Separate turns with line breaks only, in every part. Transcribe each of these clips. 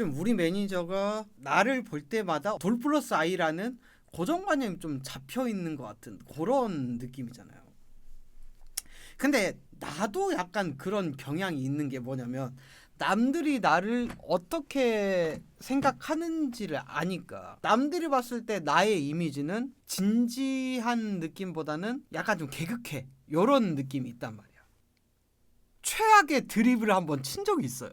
좀 우리 매니저가 나를 볼 때마다 돌 플러스 아이라는 고정관념이 좀 잡혀 있는 것 같은 그런 느낌이잖아요. 근데 나도 약간 그런 경향이 있는 게 뭐냐면 남들이 나를 어떻게 생각하는지를 아니까 남들이 봤을 때 나의 이미지는 진지한 느낌보다는 약간 좀 개그해 요런 느낌이 있단 말이야. 최악의 드립을 한번 친 적이 있어요.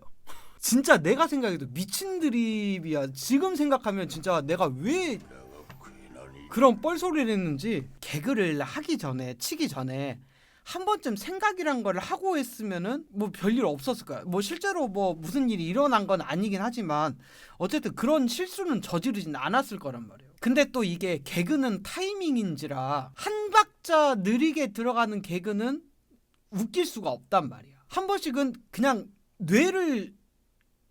진짜 내가 생각해도 미친 드립이야. 지금 생각하면 진짜 내가 왜 그런 뻘소리를 했는지 개그를 하기 전에 치기 전에 한 번쯤 생각이란 걸 하고 했으면은 뭐 별일 없었을 거야. 뭐 실제로 뭐 무슨 일이 일어난 건 아니긴 하지만 어쨌든 그런 실수는 저지르진 않았을 거란 말이에요. 근데 또 이게 개그는 타이밍인지라 한 박자 느리게 들어가는 개그는 웃길 수가 없단 말이야. 한 번씩은 그냥 뇌를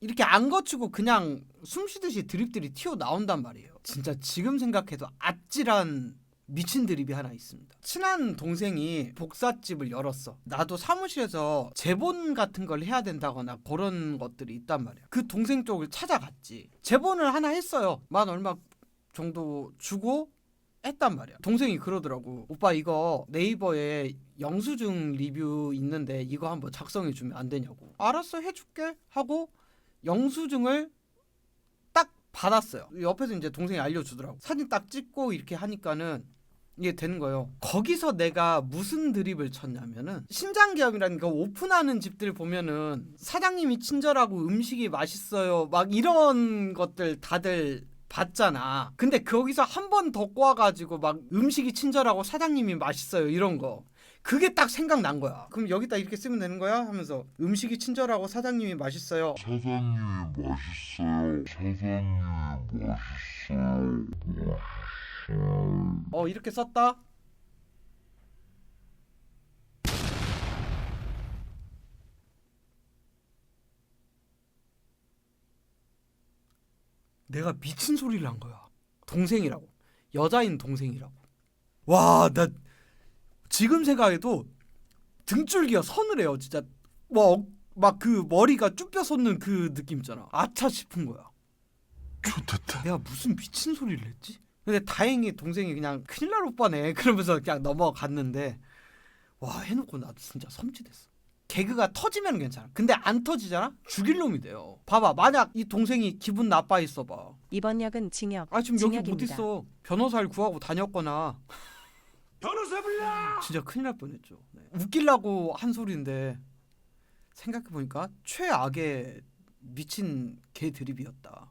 이렇게 안 거치고 그냥 숨 쉬듯이 드립들이 튀어 나온단 말이에요. 진짜 지금 생각해도 아찔한 미친 드립이 하나 있습니다. 친한 동생이 복사집을 열었어. 나도 사무실에서 제본 같은 걸 해야 된다거나 그런 것들이 있단 말이야. 그 동생 쪽을 찾아갔지. 제본을 하나 했어요. 만 얼마 정도 주고 했단 말이야. 동생이 그러더라고. 오빠 이거 네이버에 영수증 리뷰 있는데 이거 한번 작성해 주면 안 되냐고. 알았어 해줄게 하고 영수증을 딱 받았어요. 옆에서 이제 동생이 알려주더라고. 사진 딱 찍고 이렇게 하니까는 이게 되는 거예요. 거기서 내가 무슨 드립을 쳤냐면은 신장기업이라는 거 오픈하는 집들 보면은 사장님이 친절하고 음식이 맛있어요. 막 이런 것들 다들 봤잖아. 근데 거기서 한 번 더 꼬아가지고 막 음식이 친절하고 사장님이 맛있어요. 이런 거. 그게 딱 생각난 거야. 그럼 여기다 이렇게 쓰면 되는 거야? 하면서 음식이 친절하고 사장님이 맛있어요.
사장님이 맛있어요. 사장님이 맛있어요. 맛있어요.
어 이렇게 썼다. 내가 미친 소리를 한 거야. 동생이라고. 여자인 동생이라고. 와, 나 지금 생각해도 등줄기가 서늘해요. 진짜 뭐막그 머리가 쭈뼛 솟는 그 느낌 있잖아. 아차 싶은 거야.
좋됐다.
내가 무슨 미친 소리를 했지? 근데 다행히 동생이 그냥 큰일 날 오빠네 그러면서 그냥 넘어갔는데 와 해놓고 나도 진짜 섬찟했어 개그가 터지면 괜찮아 근데 안 터지잖아? 죽일 놈이 돼요 봐봐 만약 이 동생이 기분 나빠 있어봐
이번 역은 징역.
아 지금 여기 못
징역입니다.
있어 변호사를 구하고 다녔거나
변호사 불러!
진짜 큰일 날 뻔했죠 네. 웃기려고 한 소리인데 생각해 보니까 최악의 미친 개 드립이었다